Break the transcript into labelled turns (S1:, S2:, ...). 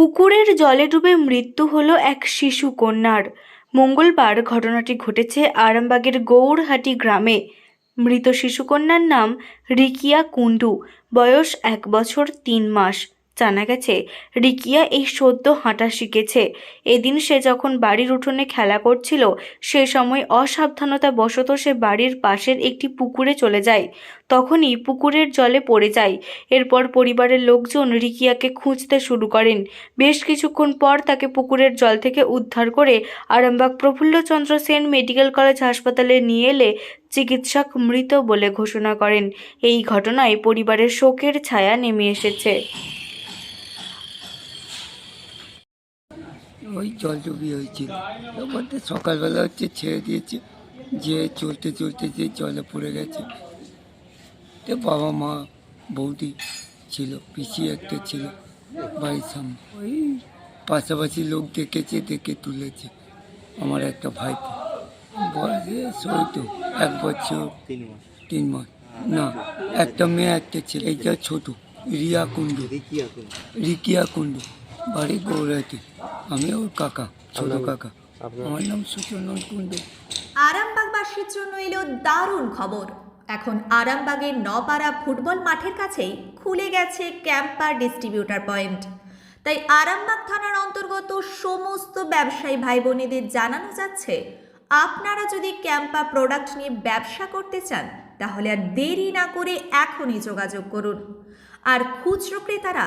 S1: পুকুরের জলে ডুবে মৃত্যু হলো এক শিশু কন্যার। মঙ্গলবার ঘটনাটি ঘটেছে আরামবাগের গৌরহাটি গ্রামে। মৃত শিশুকন্যার নাম রিকিয়া কুন্ডু বয়স এক বছর তিন মাস। জানা গেছে, রিকিয়া এই সদ্য হাঁটা শিখেছে। এদিন সে যখন বাড়ির উঠোনে খেলা করছিল, সে সময় অসাবধানতা বশত সে বাড়ির পাশের একটি পুকুরে চলে যায়। তখনই পুকুরের জলে পড়ে যায়। এরপর পরিবারের লোকজন রিকিয়াকে খুঁজতে শুরু করেন। বেশ কিছুক্ষণ পর তাকে পুকুরের জল থেকে উদ্ধার করে আরামবাগ প্রফুল্লচন্দ্র সেন মেডিকেল কলেজ হাসপাতালে নিয়ে এলে চিকিৎসক মৃত বলে ঘোষণা করেন। এই ঘটনায় পরিবারের শোকের ছায়া নেমে এসেছে।
S2: ওই জলডুবি হয়েছিল তারপর তো সকালবেলা হচ্ছে ছেড়ে দিয়েছে যে চলতে চলতে যে জলে পড়ে গেছে। তো বাবা মা বৌদি ছিল পিসি একটা ছিল বাড়ির সামনে। ওই পাশাপাশি লোক দেখেছে দেখে তুলেছে। আমার একটা ভাইপো। বয়স ওই তো এক বছর
S3: তিন মাস।
S2: না একটা মেয়ে একটা ছেলে। এইটা ছোট রিয়া কুণ্ডু। রিকিয়া কুণ্ডু। বাড়ি গৌরাতে আমি ওর কাকা ছোট কাকা। আমার নাম সুচন্দন কুণ্ডু।
S4: আরামবাগবাসীর জন্য এলো দারুণ খবর। এখন আরামবাগের নপাড়া ফুটবল মাঠের কাছেই খুলে গেছে ক্যাম্পার ডিস্ট্রিবিউটার পয়েন্ট। তাই আরামবাগ থানার অন্তর্গত সমস্ত ব্যবসায়ী ভাই বোনেদের জানানো যাচ্ছে আপনারা যদি ক্যাম্পা প্রোডাক্ট নিয়ে ব্যবসা করতে চান তাহলে আর দেরি না করে এখনই যোগাযোগ করুন। আর খুচরো ক্রেতারা